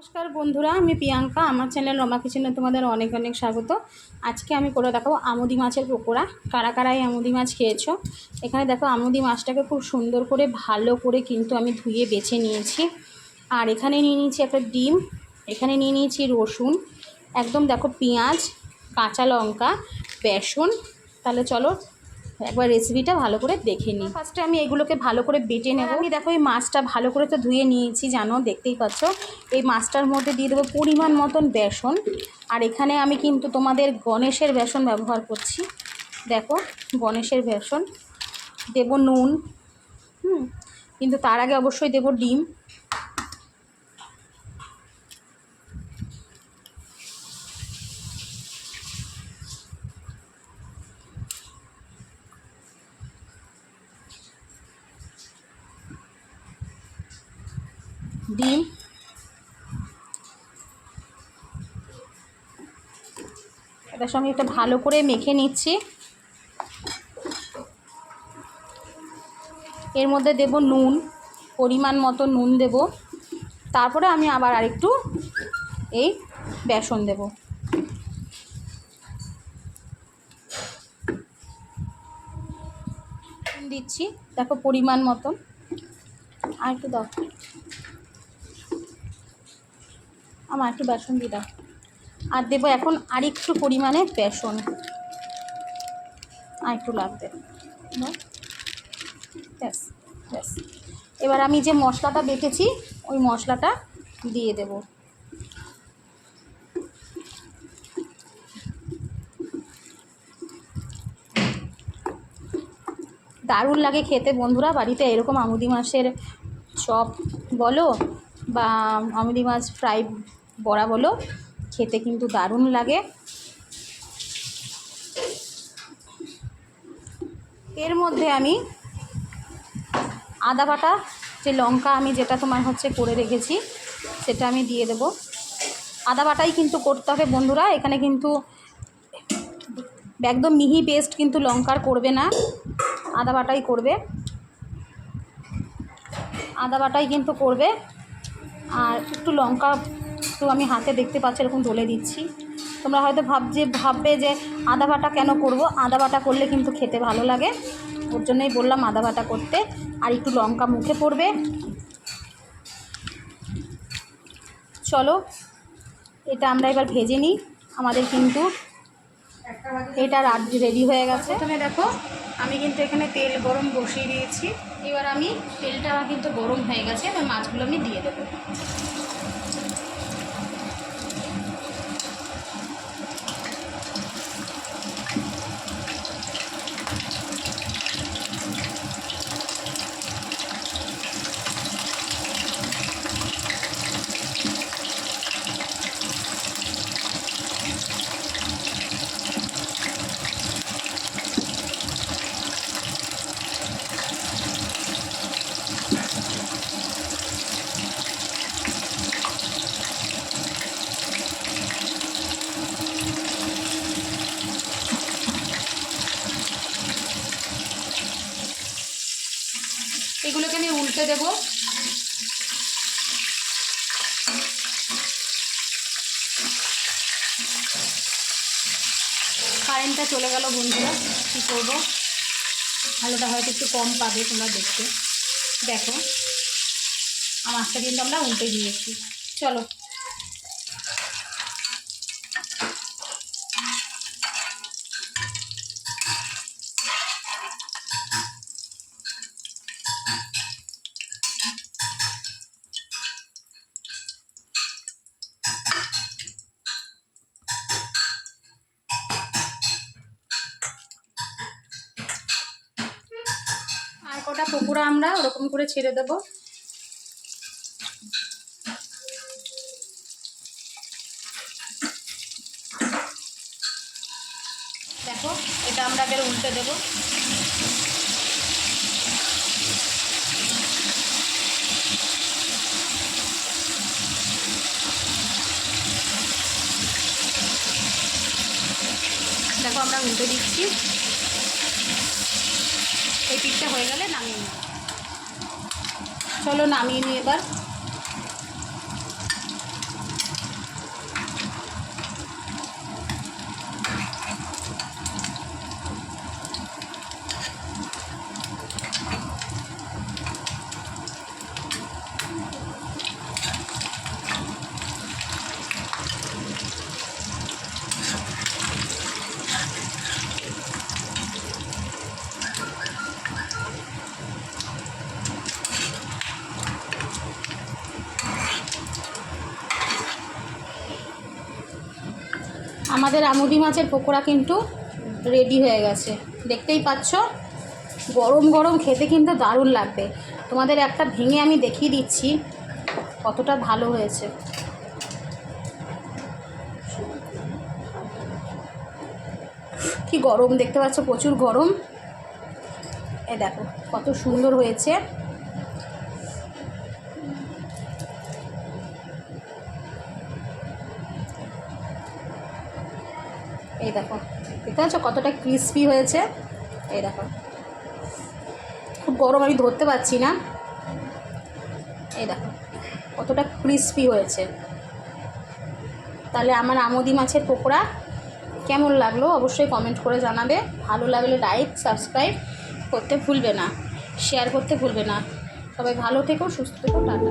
নমস্কার বন্ধুরা, আমি প্রিয়াঙ্কা, আমার চ্যানেল রমা কিচেনে তোমাদের অনেক অনেক স্বাগত। আজকে আমি করে দেখাবো আমুদি মাছের পকোড়া। কারা কারাই আমুদি মাছ খেয়েছো? এখানে দেখো, আমুদি মাছটাকে খুব সুন্দর করে, ভালো করে কিন্তু আমি ধুয়ে বেছে নিয়েছি। আর এখানে নিয়ে নিয়েছি একটা ডিম, এখানে নিয়ে নিয়েছি রসুন, একদম দেখো পেঁয়াজ, কাঁচা লঙ্কা, বেসন। তাহলে চলো একবার রেসিপিটা ভালো করে দেখে নিই। ফার্স্টে আমি এগুলোকে ভালো করে বেটে নেব। আমি দেখো এই মাছটা ভালো করে তো ধুয়ে নিয়েছি জানো দেখতেই পাচ্ছ। এই মাছটার মধ্যে দিয়ে দেবো পরিমাণ মতন বেসন। আর এখানে আমি কিন্তু তোমাদের গণেশের বেসন ব্যবহার করছি। দেখো গণেশের বেসন। দেব নুন। হুম কিন্তু তার আগে অবশ্যই দেব ডিম। ডিম। এটার সঙ্গে একটা ভালো করে মেখে নিচ্ছি। এর মধ্যে দেব নুন, পরিমাণ মতো নুন দেব। তারপরে আমি আবার আরেকটু এই বেসন দেব। দিচ্ছি, দেখো পরিমাণ মতন। আর একটু দাও। আমার একটু বেসন দিয়ে দাও। আর দেবো এখন আরেকটু পরিমাণে বেসন। আর একটু লাগবে ব্যাস ব্যাস। এবার আমি যে মশলাটা বেটেছি, ওই মশলাটা দিয়ে দেব। দারুণ লাগে খেতে। বন্ধুরা, বাড়িতে এরকম আমুদি মাছের চপ বলো বা আমুদি মাছ ফ্রাই বড়া বলো, খেতে কিন্তু দারুণ লাগে। এর মধ্যে আমি আদা বাটা, যে লঙ্কা আমি যেটা তোমার হচ্ছে করে রেখেছি, সেটা আমি দিয়ে দেব। আদা বাটাই কিন্তু করতে হবে বন্ধুরা, এখানে কিন্তু একদম মিহি পেস্ট কিন্তু লঙ্কার করবে না, আদা বাটাই করবে। আদা বাটাই কিন্তু করবে। আর একটু লঙ্কা একটু আমি হাতে দেখতে পাচ্ছি, এরকম ডলে দিচ্ছি। তোমরা হয়তো ভাবছে, ভাববে যে আদা বাটা কেন করব? আদা বাটা করলে কিন্তু খেতে ভালো লাগে। ওর জন্যই বললাম আদা বাটা করতে। আর একটু লঙ্কা মুখে পড়বে। চলো, এটা আমরা এবার ভেজে নিই। আমাদের কিন্তু এটা রেডি হয়ে গেছে। প্রথমে দেখো, আমি কিন্তু এখানে তেল গরম বসিয়ে দিয়েছি। এবার আমি তেলটা কিন্তু গরম হয়ে গেছে এবার মাছগুলো আমি দিয়ে দেবো। এগুলোকে আমি উল্টে দেব। কারেন্টটা চলে গেল বন্ধুরা, কী করব? ভালোটা হয়তো একটু কম পাবে তোমরা দেখতে। দেখো আমারটা কিন্তু আমরা উল্টে দিয়েছি। চলো কটা পকোড়া আমরা ওরকম করে ছেড়ে দেবো। দেখো, এটা আমরা এবার উল্টে দেবো। দেখো, আমরা উল্টে দিচ্ছি। এই পিঠটা হয়ে গেলে নামিয়ে নেব চলো নামিয়ে নিই এবার। আমাদের আমুদি মাছের পকোড়া কিন্তু রেডি হয়ে গেছে। দেখতেই পাচ্ছ, গরম গরম খেতে কিন্তু দারুণ লাগবে। তোমাদের একটা ভেঙে আমি দেখিয়ে দিচ্ছি, কতটা ভালো হয়েছে। কি গরম, দেখতে পাচ্ছ প্রচুর গরম। এ দেখো, কত সুন্দর হয়েছে। এই দেখো। দেখতে পাচ্ছ কতটা ক্রিস্পি হয়েছে? এই দেখো। খুব গরম আমি ধরতে পারছি না। এই দেখো, কতটা ক্রিস্পি হয়েছে। তাহলে আমার আমদি মাছের পকোড়া কেমন লাগল অবশ্যই কমেন্ট করে জানাবে। ভালো লাগলে লাইক সাবস্ক্রাইব করতে ভুলবে না শেয়ার করতে ভুলবে না। সবাই ভালো থেকো, সুস্থ থেকো, টাটা।